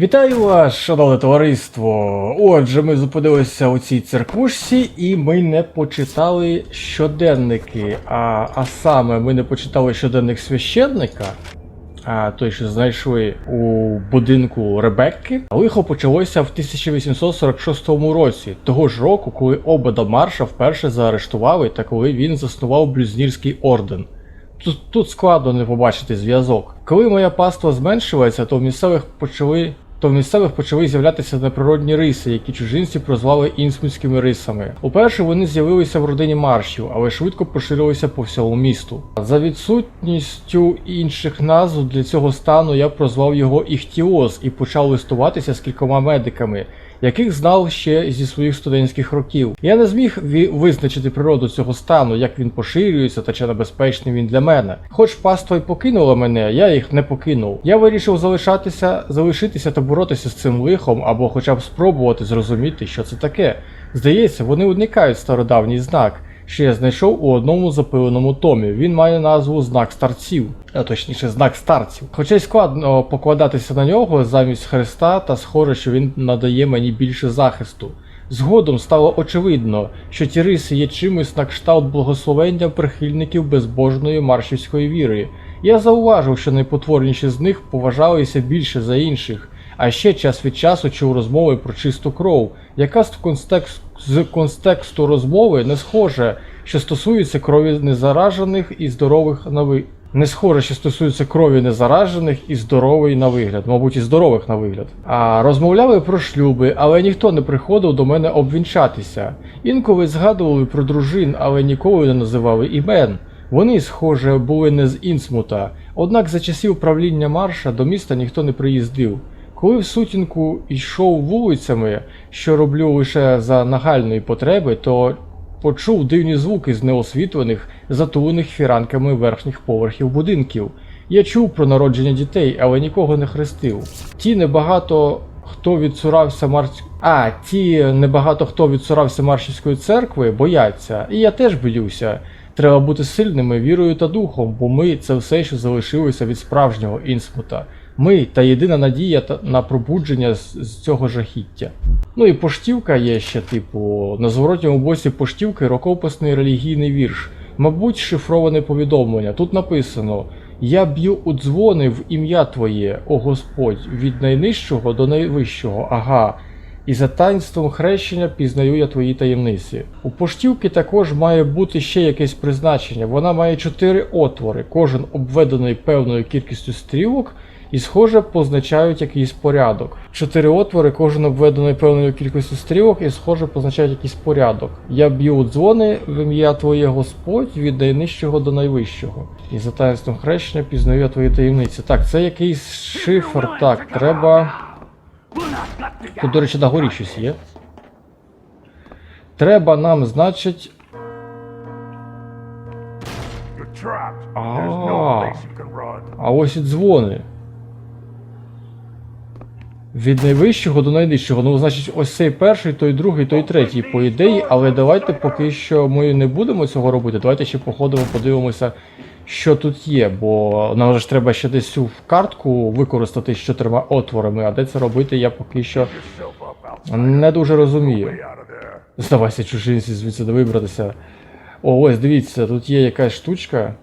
Вітаю вас, шановне товариство! Отже, ми зупинилися у цій церквушці і ми не почитали щоденники. А, а саме ми не почитали щоденник священника, а, той, що знайшли у будинку Ребекки. Лихо почалося в 1846 році, того ж року, коли Обеда Марша вперше заарештували та коли він заснував Блюзнірський орден. Тут, тут складно не побачити зв'язок. Коли моя паства зменшилася, то в місцевих почали. То в місцевих почали з'являтися неприродні риси, які чужинці прозвали інсмутськими рисами. Уперше вони з'явилися в родині маршів, але швидко поширилися по всьому місту. За відсутністю інших назв для цього стану я прозвав його іхтіоз і почав листуватися з кількома медиками, яких знав ще зі своїх студентських років. Я не зміг визначити природу цього стану, як він поширюється та чи небезпечний він для мене. Хоч паство й покинуло мене, я їх не покинув. Я вирішив залишатися, залишитися та боротися з цим лихом, або хоча б спробувати зрозуміти, що це таке. Здається, вони уникають стародавній знак. Що я знайшов у одному запиленому томі. Він має назву знак старців, а точніше знак старців. Хоча й складно покладатися на нього замість Христа, та схоже, що він надає мені більше захисту. Згодом стало очевидно, що ті риси є чимось на кшталт благословення прихильників безбожної маршівської віри. Я зауважив, що найпотворніші з них поважалися більше за інших, а ще час від часу чув розмови про чисту кров, яка з контексту, з контексту розмови не схоже, що стосується крові незаражених і здорових на ви... Не схоже, що стосується крові незаражених і здорової на вигляд, мабуть, і здорових на вигляд. А розмовляли про шлюби, але ніхто не приходив до мене обвінчатися. Інколи згадували про дружин, але ніколи не називали імен. Вони, схоже, були не з Інсмута, однак за часів правління марша до міста ніхто не приїздив. Коли в сутінку йшов вулицями, що роблю лише за нагальної потреби, то почув дивні звуки з неосвітлених, затулених фіранками верхніх поверхів будинків. Я чув про народження дітей, але нікого не хрестив. Ті небагато хто відсурався марсь... А, ті небагато хто відсурався маршівської церкви, бояться, і я теж боюся. Треба бути сильними вірою та духом, бо ми це все, що залишилося від справжнього інсмута. Ми та єдина надія на пробудження з, цього жахіття. Ну і поштівка є ще, типу, на зворотньому боці поштівки рукописний релігійний вірш. Мабуть, шифроване повідомлення. Тут написано: Я б'ю у дзвони в ім'я Твоє, о Господь, від найнижчого до найвищого, ага. І за таїнством хрещення пізнаю я твої таємниці. У поштівки також має бути ще якесь призначення. Вона має чотири отвори, кожен обведений певною кількістю стрілок, і, схоже, позначають якийсь порядок. Чотири отвори, кожен обведений певною кількістю стрілок, і, схоже, позначають якийсь порядок. Я б'ю у дзвони в ім'я Твоє Господь від найнижчого до найвищого. І за таїнством хрещення пізнаю я твої таємниці. Так, це якийсь шифр. Так, треба. Тут, до речі, на горі щось є. Треба нам, значить. Run. А ось і дзвони. Від найвищого до найнижчого. Ну, значить, ось цей перший, той другий, той третій, по ідеї, але давайте поки що ми не будемо цього робити. Давайте ще походимо, подивимося, що тут є, бо нам ж треба ще десь цю картку використати з чотирма отворами, а де це робити, я поки що не дуже розумію. Здавайся, чужинці звідси вибратися. О, ось дивіться, тут є якась штучка.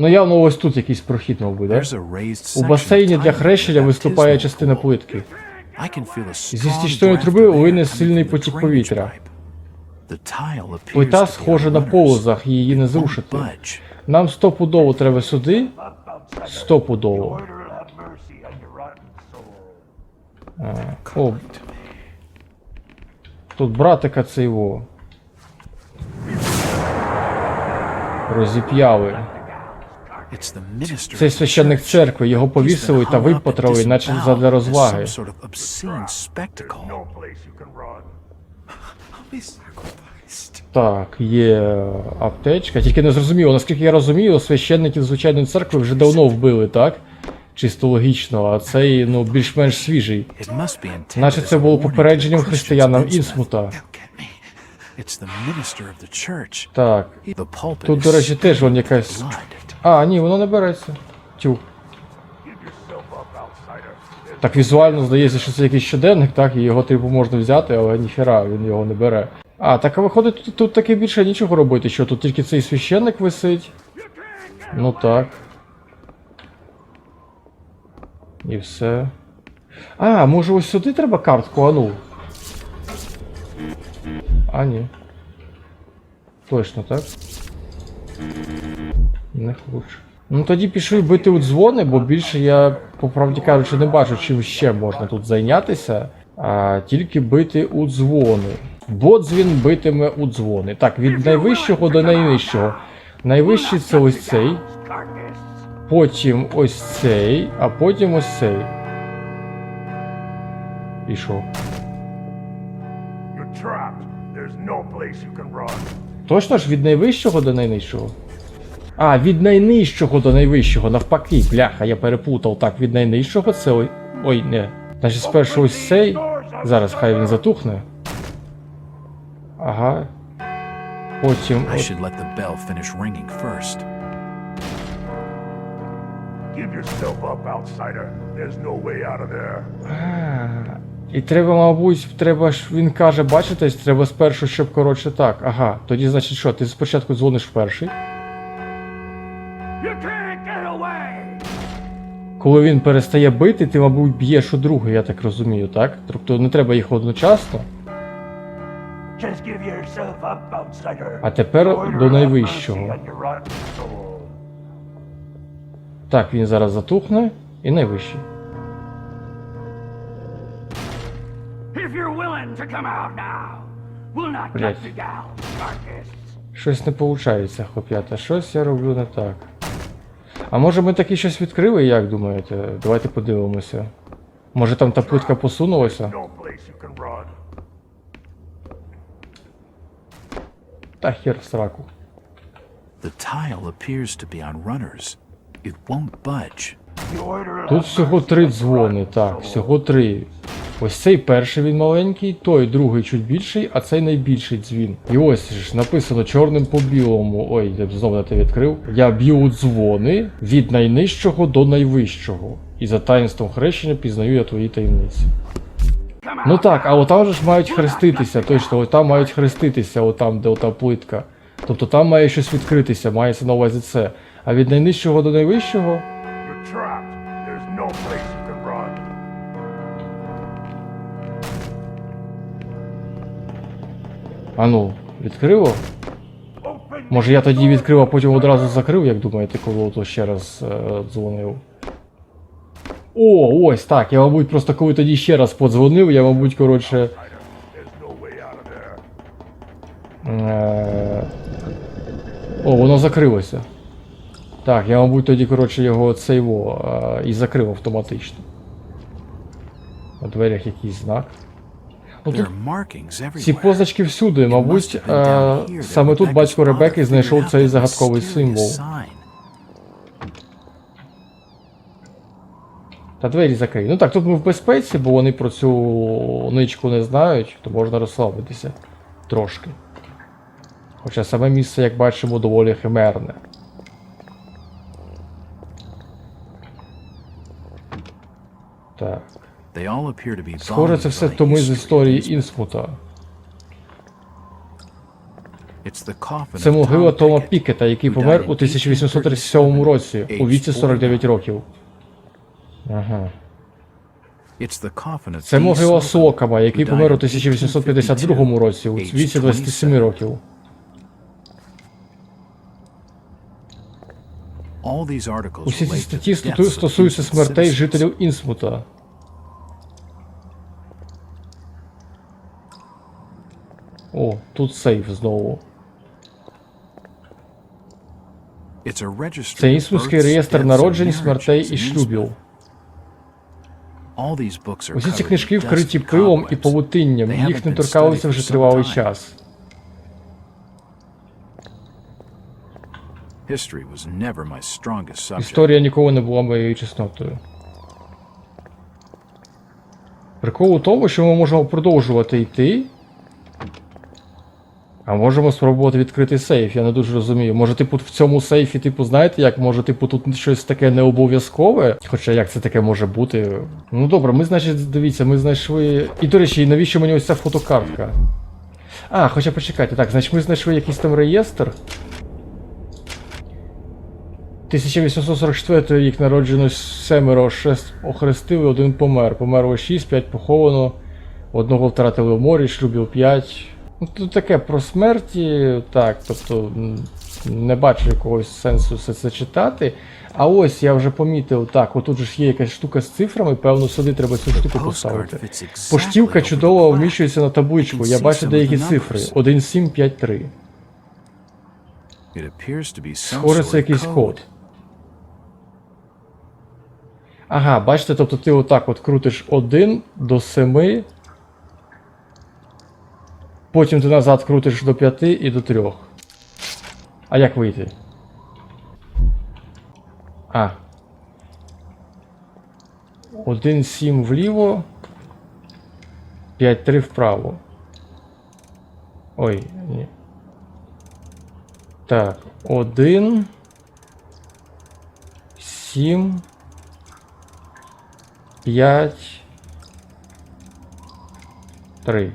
Ну явно ось тут якийсь прохід, мабуть, да? У басейні для хрещення виступає частина плитки. Зі стічної труби лине сильний потік повітря. Плита схожа на полозах, її не зрушити. Нам стопудово треба сюди. Стопудово. Rotten soul. О, тут братика це його. Розіп'яли. It's the minister Цей of the священник church. церкви, його повісили та випотрали, наче задля розваги. some sort of obscene spectacle. No place you can run. I'll be sacrificed. Так, є аптечка. Тільки не зрозуміло, наскільки я розумію, священників звичайної церкви вже давно вбили, так? Чисто логічно, а цей ну більш-менш свіжий. Наче це було попередженням християнам. Інсмута. They'll get me. It's the minister of the church. Так. Тут, до речі, теж вон якась. А, ні, воно не береться. Тю. Так візуально здається, що це якийсь щоденник, так, і його типу можна взяти, але ніхера, він його не бере. А, так а виходить, тут, тут таки більше нічого робити, що тут тільки цей священник висить. Ну так. І все. А, може ось сюди треба картку, а ну. А, ні. Точно, так? Не хочу. Ну тоді пішли бити у дзвони, бо більше я, по правді кажучи, не бачу, чим ще можна тут зайнятися, а тільки бити у дзвони. Бо дзвін битиме у дзвони. Так, від найвищого до найнижчого. Найвищий це ось цей, потім ось цей, а потім ось цей. І що? Точно ж від найвищого до найнижчого? А, від найнижчого до найвищого, навпаки, бляха, я перепутав. Так, від найнижчого це ой. Ой, не. Значить, спершу ось цей. Зараз хай він затухне. Ага. Потім. От... А, І треба, мабуть, треба ж. Він каже, бачите, треба спершу, щоб коротше так. Ага. Тоді, значить, що, ти спочатку дзвониш в перший. Коли він перестає бити, ти, мабуть, б'єш у другий, я так розумію, так? Тобто не треба їх одночасно. А тепер до найвищого. Так, він зараз затухне і найвищий. Carcass. Щось не виходить, хлоп'ята, щось я роблю не так. А може ми таки щось відкрили, як думаєте? Давайте подивимося. Може там та плитка посунулася? Та хер сраку. Тут всього три дзвони, так, всього три. Ось цей перший він маленький, той другий чуть більший, а цей найбільший дзвін. І ось ж написано чорним по білому. Ой, я б знову на те відкрив. Я б'ю дзвони від найнижчого до найвищого. І за таїнством хрещення пізнаю я твої таємниці. Ну так, а отам же ж мають хреститися, точно, отам мають хреститися, отам, де ота плитка. Тобто там має щось відкритися, мається на увазі це. А від найнижчого до найвищого. А ну, відкрило? Може я тоді відкрив, а потім одразу закрив, як думаєте, коли ото ще раз е, дзвонив. О, ось так. Я, мабуть, просто коли тоді ще раз подзвонив, я, мабуть, коротше. Е... О, воно закрилося. Так, я, мабуть, тоді, коротше, його цейво е, і закрив автоматично. На дверях якийсь знак. Ну, тут ці позначки всюди, мабуть, е, саме тут батько Ребекки знайшов цей загадковий символ. Та двері закрий. Ну так, тут ми в безпеці, бо вони про цю ничку не знають, то можна розслабитися трошки. Хоча саме місце, як бачимо, доволі химерне. Так. Схоже, це все томи з історії Інсмута. Це могила Тома Пікета, який помер у 1837 році, у віці 49 років. Ага. Це могила Сокама, який помер у 1852 році, у віці 27 років. Усі ці статті стосуються смертей жителів Інсмута. О, тут сейф знову. Це Інсмутський реєстр народжень, смертей і шлюбів. Усі ці книжки вкриті пилом і павутинням, їх не торкалися вже тривалий час. Історія ніколи не була моєю чеснотою. Прикол у тому, що ми можемо продовжувати йти. А можемо спробувати відкрити сейф, я не дуже розумію. Може, типу, в цьому сейфі, типу, знаєте, як може, типу, тут щось таке не обов'язкове? Хоча як це таке може бути? Ну добре, ми, значить, дивіться, ми знайшли. І до речі, навіщо мені ось ця фотокартка? А, хоча почекайте, так, значить ми знайшли якийсь там реєстр. 1844 рік народжено семеро, шесть охрестили, один помер. Померло 6, 5 поховано, одного втратили в морі, шлюбів 5. Ну, тут таке про смерті, так, тобто не бачу якогось сенсу все це читати. А ось я вже помітив, так, отут же ж є якась штука з цифрами, певно, сюди треба цю штуку поставити. Поштівка чудово вміщується на табличку. Я бачу деякі цифри. numbers. 1753. It appears to be some Схоже, це якийсь код. Ага, бачите, тобто ти отак от крутиш 1 до 7. Потім ти назад крутиш до 5 і до 3. А як вийти? А. 1, 7 вліво. 5, 3 вправо. Ой, ні. Так, 1. 7. 5. 3.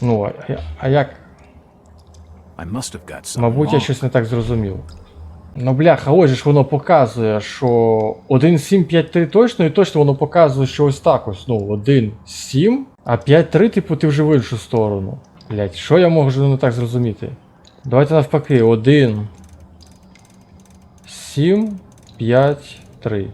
Ну, а, а як? Мабуть, я щось не так зрозумів. Ну, бляха, ось ж воно показує, що 1.7.5.3 точно, і точно воно показує, що ось так ось. Ну, 1.7, а 5.3, типу, ти вже в іншу сторону. Блять, що я можу не так зрозуміти? Давайте навпаки, 1. 7, 5, 3.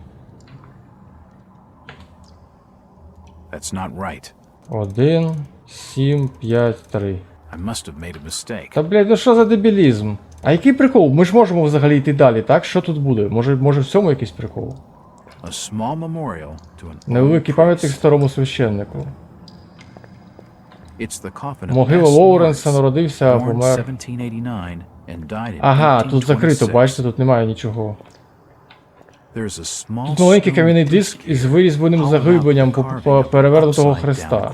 That's not right. 1, 7, 5, 3. I must have made a mistake. Та блядь, ну що за дебілізм? А який прикол? Ми ж можемо взагалі йти далі, так? Що тут буде? Може, може в цьому якийсь прикол? A small memorial to an Невеликий пам'ятник старому священнику. It's the coffin of Могила Лоуренса народився, помер. 1789 and died in Ага, тут закрито, бачите, тут немає нічого. Тут маленький кам'яний диск із вирізбленим по, по перевернутого хреста.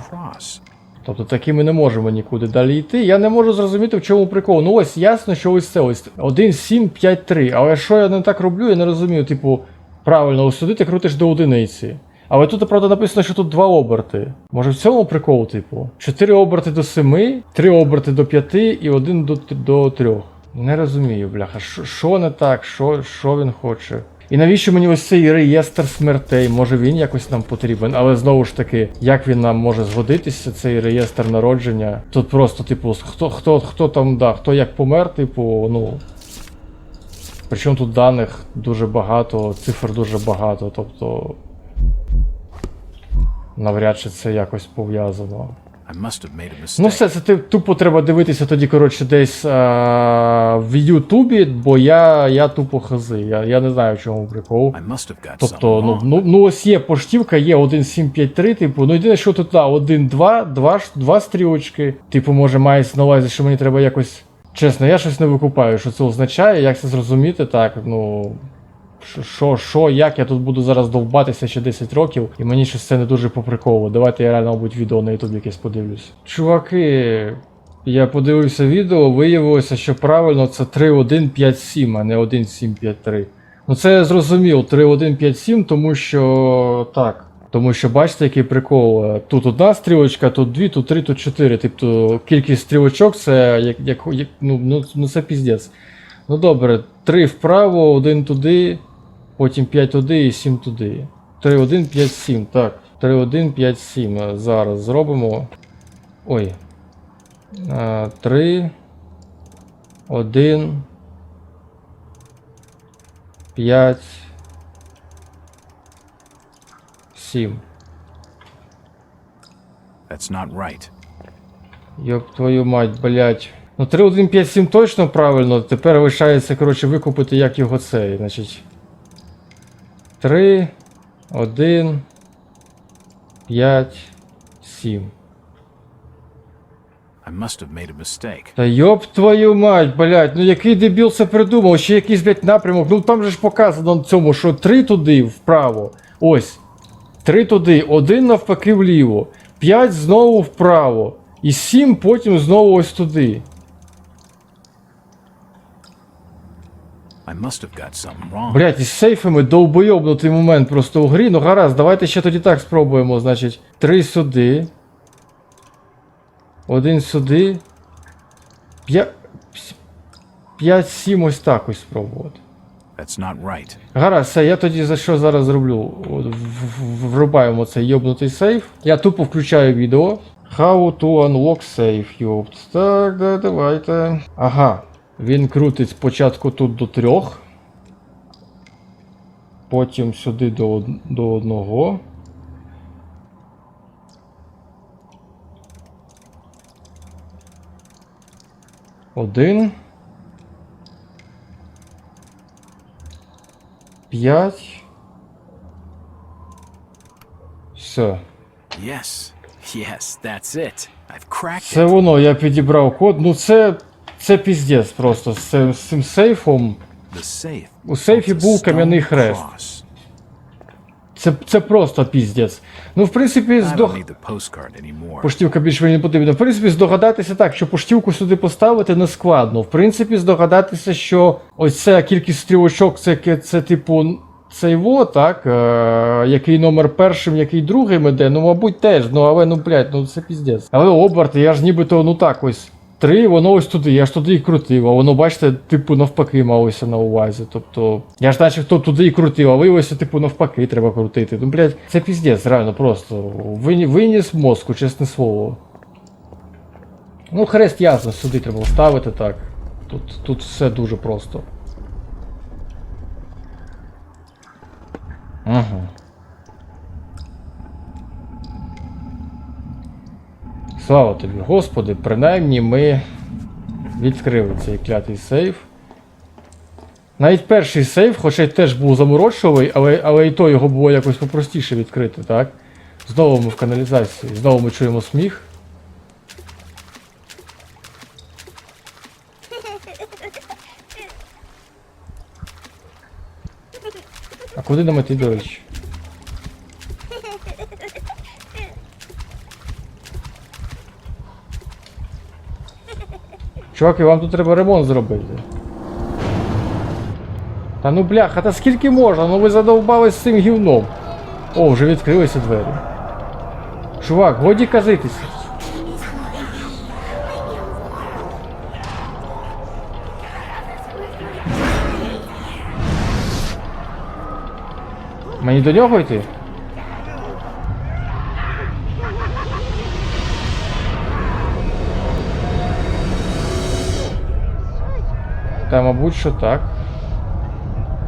Тобто таки ми не можемо нікуди далі йти. Я не можу зрозуміти, в чому прикол. Ну ось ясно, що ось це ось 1, 7, 5, 3. Але що я не так роблю, я не розумію. Типу, правильно, ось ти крутиш до одиниці. Але тут, правда, написано, що тут два оберти. Може в цьому прикол, типу? 4 оберти до 7, 3 оберти до 5 і 1 до, до 3. Не розумію, бляха. Що- не так? Що він хоче? І навіщо мені ось цей реєстр смертей? Може він якось нам потрібен, але знову ж таки, як він нам може згодитися, цей реєстр народження? Тут просто, типу, хто, хто, хто там, да, хто як помер, типу, ну. Причому тут даних дуже багато, цифр дуже багато, тобто. Навряд чи це якось пов'язано. Ну, все, це ти- тупо треба дивитися тоді, коротше, десь а, в Ютубі, бо я, я тупо хази. Я, я не знаю, в чому прикол. Тобто, ну, ну, ну ось є поштівка, є 1753, типу, ну єдине, що тут, да, 1, 2, 2, ш- два стрілочки. Типу, може, мається на увазі, що мені треба якось. Чесно, я щось не викупаю, що це означає, як це зрозуміти, так, ну. Що- Що, як я тут буду зараз довбатися ще 10 років, і мені щось це не дуже поприково. Давайте я реально, мабуть, відео на Ютубі якесь подивлюсь. Чуваки, я подивився відео, виявилося, що правильно це 3157, а не 1753. Ну це я зрозумів, 3157, тому що так. Тому що бачите, який прикол. е, Тут одна стрілочка, тут дві, тут три, тут чотири. Тобто кількість стрілочок це як, як, як ну, ну, ну це піздець. Ну добре, три вправо, один туди, потім 5 туди і 7 туди. 3, 1, 5, 7. Так. 3, 1, 5, 7. Е, Зараз зробимо. Ой. 3, 1, 5, 7. That's not right. Йоп твою мать, блять. Ну 3, 1, 5, 7 точно правильно. Тепер лишається, коротше, викупити, як його цей. Значить. 3, 1, 5, 7. I must have made a mistake. Та йоп твою мать, блять, ну який дебіл це придумав, ще якийсь, блять, напрямок. Ну там же ж показано на цьому, що 3 туди вправо. Ось. Три туди, один навпаки вліво, п'ять знову вправо. І сім потім знову ось туди. I must have got something wrong. Блять, із сейфами довбойобнутий момент просто у грі. Ну гаразд, давайте ще тоді так спробуємо. Значить, три сюди. Один сюди. П'ять. П'ять, сім ось так ось спробувати. That's not right. Гаразд, все, я тоді за що зараз зроблю? Врубаємо цей йобнутий сейф. Я тупо включаю відео. How to unlock safe, йопт. Так, да, давайте. Ага. Він крутить спочатку тут до трьох. Потім сюди до, до одного. Один. П'ять. Все. Yes. Yes, that's it. I've cracked Це воно, я підібрав код. Ну це. Це піздець просто з цим, з цим сейфом. У сейфі був кам'яний хрест. Це, це просто піздець. Ну, в принципі, anymore. Поштівка більше мені не потрібна. В принципі, здогадатися так, що поштівку сюди поставити не складно. В принципі, здогадатися, що ось ця кількість стрілочок, це, це типу. Цей во, так, е, який номер першим, який другим іде, ну, мабуть, теж, ну, але, ну, блядь, ну це піздець. Але оберти, я ж нібито, ну так ось. Три, воно ось туди, я ж туди і крутив, а воно, бачите, типу, навпаки малося на увазі. Тобто, я ж наче хто туди і крутив, а виявилося, типу, навпаки, треба крутити. Ну, блядь, це піздець, реально просто. Виніс мозку, чесне слово. Ну, хрест ясно, сюди треба вставити так. Тут, тут все дуже просто. Ага. Слава тобі, Господи, принаймні ми відкрили цей клятий сейф. Навіть перший сейф, хоча й теж був заморочливий, але, але і то його було якось попростіше відкрити, так? Знову ми в каналізації, знову ми чуємо сміх. А куди нам іти, до речі? Чуваки, вам тут треба ремонт зробити. Та ну бляха, та скільки можна? Ну ви задовбались з цим гівном. О, вже відкрилися двері. Чувак, годі казитися. Мені до нього йти? Та, мабуть, що так.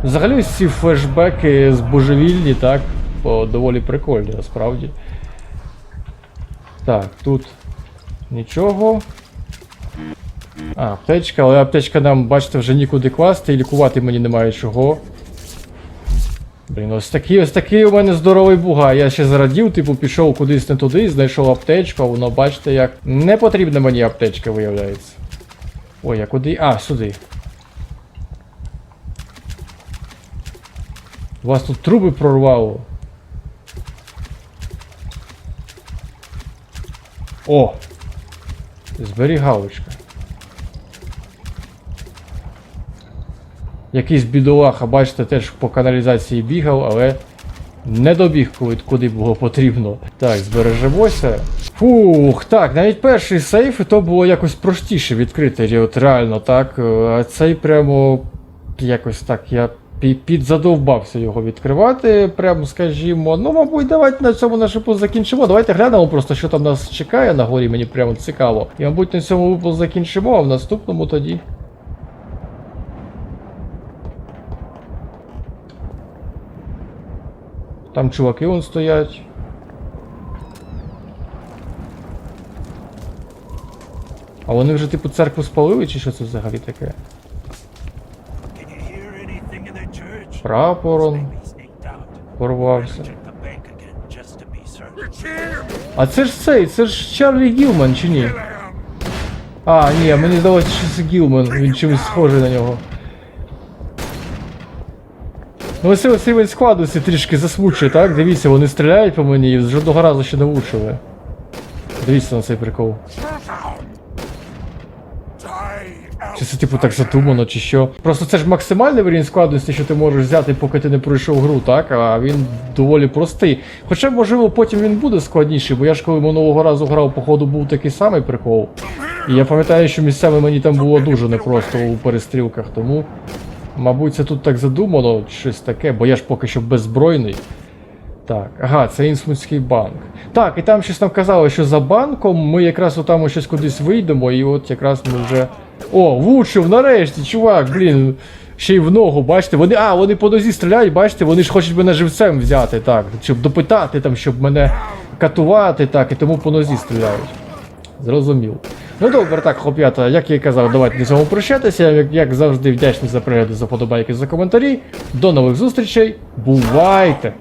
Взагалі ці флешбеки з божевільні, так, о, доволі прикольні, насправді. Так, тут нічого. А, аптечка, але аптечка нам, бачите, вже нікуди класти і лікувати мені немає чого. Блін, ось такий, ось такий у мене здоровий буга. Я ще зарадів, типу, пішов кудись не туди, знайшов аптечку, а воно, бачите, як. Не потрібна мені аптечка, виявляється. Ой, а куди? А, сюди. Вас тут труби прорвало. О! Зберігалочка. Якийсь бідолаха, бачите, теж по каналізації бігав, але не добіг, куди було потрібно. Так, збережемося. Фух, так, навіть перший сейф, і то було якось простіше відкрити, от реально, так. е, А цей прямо якось так я підзадовбався його відкривати. Прямо скажімо. Ну, мабуть, давайте на цьому наш випуск закінчимо. Давайте глянемо просто, що там нас чекає на горі, мені прямо цікаво. І, мабуть, на цьому випуск закінчимо, а в наступному тоді. Там чуваки вон стоять. А вони вже типу церкву спалили, чи що це взагалі таке? Be certain. А це ж цей, це ж Чарлі Гілман, чи ні? А, ні, мені здалося, що це Гілман, він чимось схожий на нього. Ну ось ось рівень складності трішки засмучує, так? Дивіться, вони стріляють по мені і жодного разу ще не влучили. Дивіться на цей прикол. Чи це типу так задумано, чи що? Просто це ж максимальний рівень складності, що ти можеш взяти, поки ти не пройшов гру, так? А він доволі простий. Хоча, можливо, потім він буде складніший, бо я ж коли минулого разу грав, походу, був такий самий прикол. І я пам'ятаю, що місцями мені там було дуже непросто у перестрілках, тому. Мабуть, це тут так задумано, щось таке, бо я ж поки що беззбройний. Так, ага, це Інсмутський банк. Так, і там щось нам казали, що за банком ми якраз отам щось кудись вийдемо, і от якраз ми вже. О, влучив, нарешті, чувак, блін. Ще й в ногу, бачите, вони. А, вони по нозі стріляють, бачите, вони ж хочуть мене живцем взяти, так, щоб допитати там, щоб мене катувати, так, і тому по нозі стріляють. Зрозумів. Ну добре, так, хлоп'ята, як я і казав, давайте на цьому прощатися. Як, як завжди, вдячний за перегляди, за подобайки, за коментарі. До нових зустрічей. Бувайте!